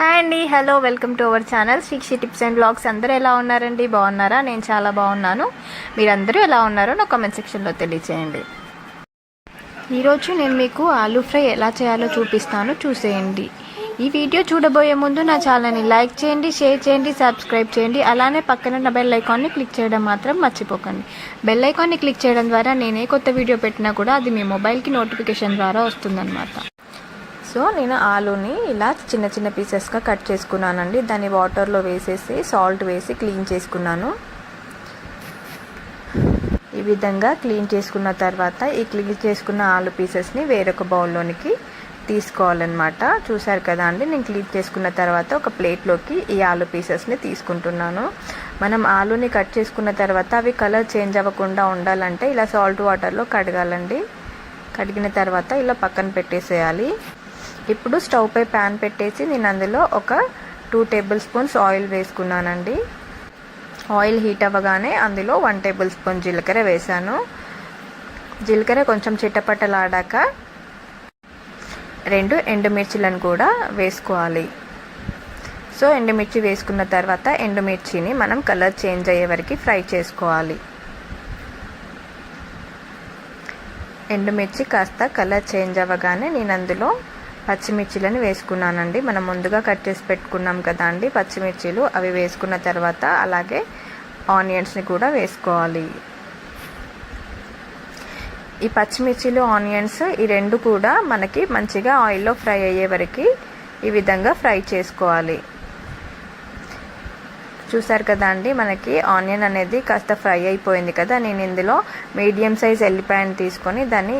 Hi అండి hello welcome to our channel. Shikshi tips and blogs. అందరూ ఎలా ఉన్నారండి? బాగున్నారా? నేను చాలా బాగున్నాను. మీరందరూ ఎలా ఉన్నారో నా కామెంట్ సెక్షన్లో తెలియచేయండి. ఈరోజు నేను మీకు ఆలూ ఫ్రై ఎలా చేయాలో చూపిస్తాను. చూసేయండి. ఈ వీడియో చూడబోయే ముందు నా ఛానల్ని లైక్ చేయండి షేర్ చేయండి సబ్స్క్రైబ్ చేయండి. అలానే పక్కన ఉన్న బెల్ ఐకాన్ని క్లిక్ చేయడం మాత్రం మర్చిపోకండి. బెల్ ఐకాన్ని క్లిక్ చేయడం ద్వారా నేనే కొత్త వీడియో పెట్టినా కూడా అది మీ మొబైల్కి నోటిఫికేషన్ ద్వారా వస్తుందన్నమాట. సో నేను ఆలూని ఇలా చిన్న చిన్న పీసెస్గా కట్ చేసుకున్నానండి. దాన్ని వాటర్లో వేసేసి సాల్ట్ వేసి క్లీన్ చేసుకున్నాను. ఈ విధంగా క్లీన్ చేసుకున్న తర్వాత ఈ క్లీన్ చేసుకున్న ఆలు పీసెస్ని వేరొక బౌల్లోనికి తీసుకోవాలన్నమాట. చూసారు కదా అండి నేను క్లీన్ చేసుకున్న తర్వాత ఒక ప్లేట్లోకి ఈ ఆలు పీసెస్ని తీసుకుంటున్నాను. మనం ఆలుని కట్ చేసుకున్న తర్వాత అవి కలర్ చేంజ్ అవ్వకుండా ఉండాలంటే ఇలా సాల్ట్ వాటర్లో కడగాలండి. కడిగిన తర్వాత ఇలా పక్కన పెట్టేసేయాలి. ఇప్పుడు స్టవ్ పై ప్యాన్ పెట్టేసి నేను అందులో ఒక టూ టేబుల్ స్పూన్స్ ఆయిల్ వేసుకున్నానండి. ఆయిల్ హీట్ అవ్వగానే అందులో వన్ టేబుల్ స్పూన్ జీలకర్ర వేసాను జీలకర్ర కొంచెం చిట్టపట్టలాడాక రెండు ఎండుమిర్చిలను కూడా వేసుకోవాలి. సో ఎండుమిర్చి వేసుకున్న తర్వాత ఎండుమిర్చిని మనం కలర్ చేంజ్ అయ్యే వరకు ఫ్రై చేసుకోవాలి. ఎండుమిర్చి కాస్త కలర్ చేంజ్ అవ్వగానే నేను అందులో పచ్చిమిర్చిలను వేసుకున్నానండి. మనం ముందుగా కట్ చేసి పెట్టుకున్నాం కదా అండి పచ్చిమిర్చిలు. అవి వేసుకున్న తర్వాత అలాగే ఆనియన్స్ని కూడా వేసుకోవాలి. ఈ పచ్చిమిర్చిలు ఆనియన్స్ ఈ రెండు కూడా మనకి మంచిగా ఆయిల్లో ఫ్రై అయ్యే వరకు ఈ విధంగా ఫ్రై చేసుకోవాలి. చూసారు కదా అండి మనకి ఆనియన్ అనేది కాస్త ఫ్రై అయిపోయింది కదా. నేను ఇందులో మీడియం సైజ్ ఎల్లిపాయను తీసుకొని దాన్ని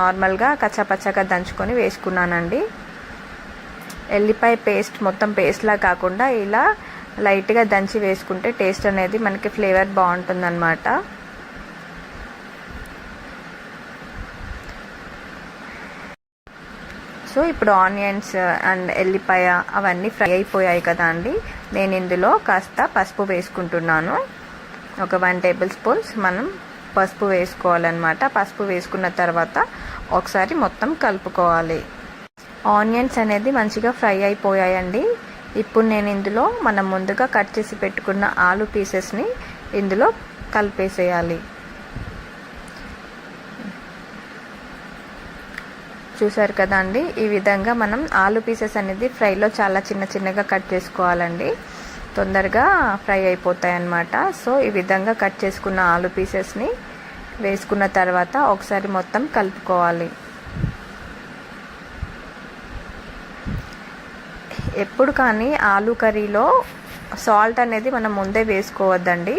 నార్మల్గా కచ్చపచ్చగా దంచుకొని వేసుకున్నానండి. ఎల్లిపాయ పేస్ట్ మొత్తం పేస్ట్లా కాకుండా ఇలా లైట్గా దంచి వేసుకుంటే టేస్ట్ అనేది మనకి ఫ్లేవర్ బాగుంటుందన్నమాట. సో ఇప్పుడు ఆనియన్స్ అండ్ ఎల్లిపాయ అవన్నీ ఫ్రై అయిపోయాయి కదా అండి. నేను ఇందులో కాస్త పసుపు వేసుకుంటున్నాను. ఒక వన్ టేబుల్ స్పూన్స్ మనం పసుపు వేసుకోవాలన్నమాట. పసుపు వేసుకున్న తర్వాత ఒకసారి మొత్తం కలుపుకోవాలి. ఆనియన్స్ అనేది మంచిగా ఫ్రై అయిపోయాయండి. ఇప్పుడు నేను ఇందులో మనం ముందుగా కట్ చేసి పెట్టుకున్న ఆలు పీసెస్ని ఇందులో కలిపేసేయాలి. చూసారు కదా అండి. ఈ విధంగా మనం ఆలు పీసెస్ అనేది ఫ్రైలో చాలా చిన్న చిన్నగా కట్ చేసుకోవాలండి. తొందరగా ఫ్రై అయిపోతాయి అన్నమాట సో ఈ విధంగా కట్ చేసుకున్న ఆలు పీసెస్ని వేసుకున్న తర్వాత ఒకసారి మొత్తం కలుపుకోవాలి. ఎప్పుడు కానీ ఆలు కర్రీలో సాల్ట్ అనేది మనం ముందే వేసుకోవద్దండి.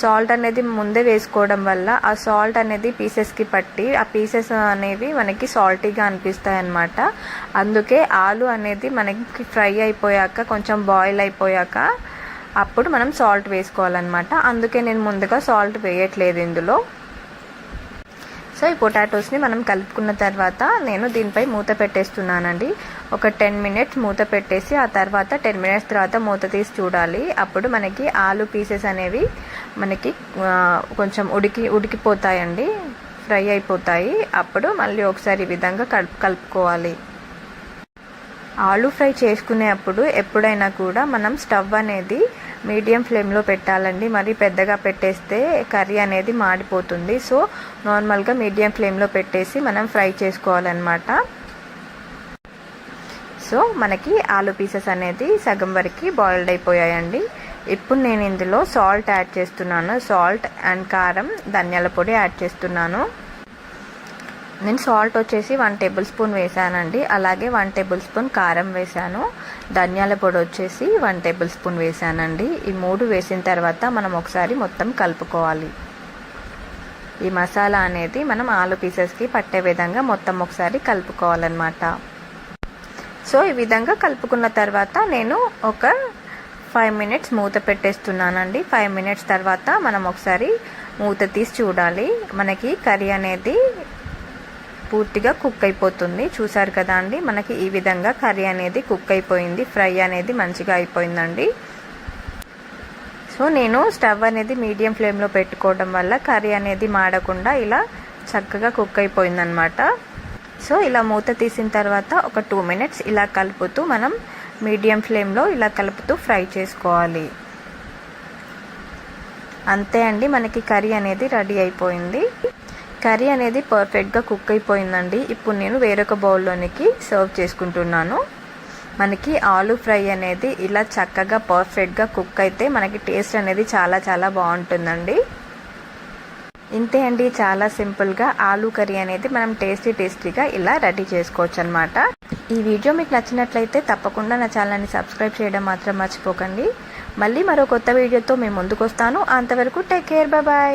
సాల్ట్ అనేది ముందే వేసుకోవడం వల్ల ఆ సాల్ట్ అనేది పీసెస్కి పట్టి ఆ పీసెస్ అనేవి మనకి సాల్టీగా అనిపిస్తాయి అన్నమాట. అందుకే ఆలు అనేది మనకి ఫ్రై అయిపోయాక కొంచెం బాయిల్ అయిపోయాక అప్పుడు మనం సాల్ట్ వేసుకోవాలన్నమాట. అందుకే నేను ముందుగా సాల్ట్ వేయట్లేదు ఇందులో. సో ఈ పొటాటోస్ని మనం కలుపుకున్న తర్వాత నేను దీనిపై మూత పెట్టేస్తున్నానండి. ఒక టెన్ మినిట్స్ మూత పెట్టేసి ఆ తర్వాత టెన్ మినిట్స్ తర్వాత మూత తీసి చూడాలి. అప్పుడు మనకి ఆలు పీసెస్ అనేవి మనకి కొంచెం ఉడికి ఉడికిపోతాయండి. ఫ్రై అయిపోతాయి. అప్పుడు మళ్ళీ ఒకసారి ఈ విధంగా కలుపు కలుపుకోవాలి. ఆలు ఫ్రై చేసుకునేటప్పుడు ఎప్పుడైనా కూడా మనం స్టవ్ అనేది మీడియం ఫ్లేమ్లో పెట్టాలండి. మరి పెద్దగా పెట్టేస్తే కర్రీ అనేది మాడిపోతుంది. సో నార్మల్గా మీడియం ఫ్లేమ్లో పెట్టేసి మనం ఫ్రై చేసుకోవాలన్నమాట. సో మనకి ఆలు పీసెస్ అనేది సగం వరకు బాయిల్డ్ అయిపోయాయండి. ఇప్పుడు నేను ఇందులో సాల్ట్ యాడ్ చేస్తున్నాను. సాల్ట్ అండ్ కారం ధనియాల పొడి యాడ్ చేస్తున్నాను. నేను సాల్ట్ వచ్చేసి వన్ టేబుల్ స్పూన్ వేసానండి. అలాగే వన్ టేబుల్ స్పూన్ కారం వేసాను. ధనియాల పొడి వచ్చేసి వన్ టేబుల్ స్పూన్ వేసానండి. ఈ మూడు వేసిన తర్వాత మనం ఒకసారి మొత్తం కలుపుకోవాలి. ఈ మసాలా అనేది మనం ఆలు పీసెస్కి పట్టే విధంగా మొత్తం ఒకసారి కలుపుకోవాలన్నమాట. సో ఈ విధంగా కలుపుకున్న తర్వాత నేను ఒక ఫైవ్ మినిట్స్ మూత పెట్టేస్తున్నానండి. ఫైవ్ మినిట్స్ తర్వాత మనం ఒకసారి మూత తీసి చూడాలి. మనకి కర్రీ అనేది పూర్తిగా కుక్ అయిపోతుంది. చూసారు కదా అండి మనకి ఈ విధంగా కర్రీ అనేది కుక్ అయిపోయింది ఫ్రై అనేది మంచిగా అయిపోయిందండి. సో నేను స్టవ్ అనేది మీడియం ఫ్లేమ్లో పెట్టుకోవడం వల్ల కర్రీ అనేది మాడకుండా ఇలా చక్కగా కుక్ అయిపోయిందనమాట సో ఇలా మూత తీసిన తర్వాత ఒక టూ మినిట్స్ ఇలా కలుపుతూ మనం మీడియం ఫ్లేమ్లో ఇలా కలుపుతూ ఫ్రై చేసుకోవాలి. అంతే అండి మనకి కర్రీ అనేది రెడీ అయిపోయింది. కర్రీ అనేది పర్ఫెక్ట్గా కుక్ అయిపోయిందండి. ఇప్పుడు నేను వేరొక బౌల్లోనికి సర్వ్ చేసుకుంటున్నాను. మనకి ఆలు ఫ్రై అనేది ఇలా చక్కగా పర్ఫెక్ట్గా కుక్ అయితే మనకి టేస్ట్ అనేది చాలా చాలా బాగుంటుందండి. ఇంతే అండి. చాలా సింపుల్గా ఆలు కర్రీ అనేది మనం టేస్టీ టేస్టీగా ఇలా రెడీ చేసుకోవచ్చు అనమాట ఈ వీడియో మీకు నచ్చినట్లయితే తప్పకుండా నా ఛానల్ని సబ్స్క్రైబ్ చేయడం మాత్రం మర్చిపోకండి. మళ్ళీ మరో కొత్త వీడియోతో మేము ముందుకు వస్తాను. అంతవరకు టేక్ కేర్. బాయ్.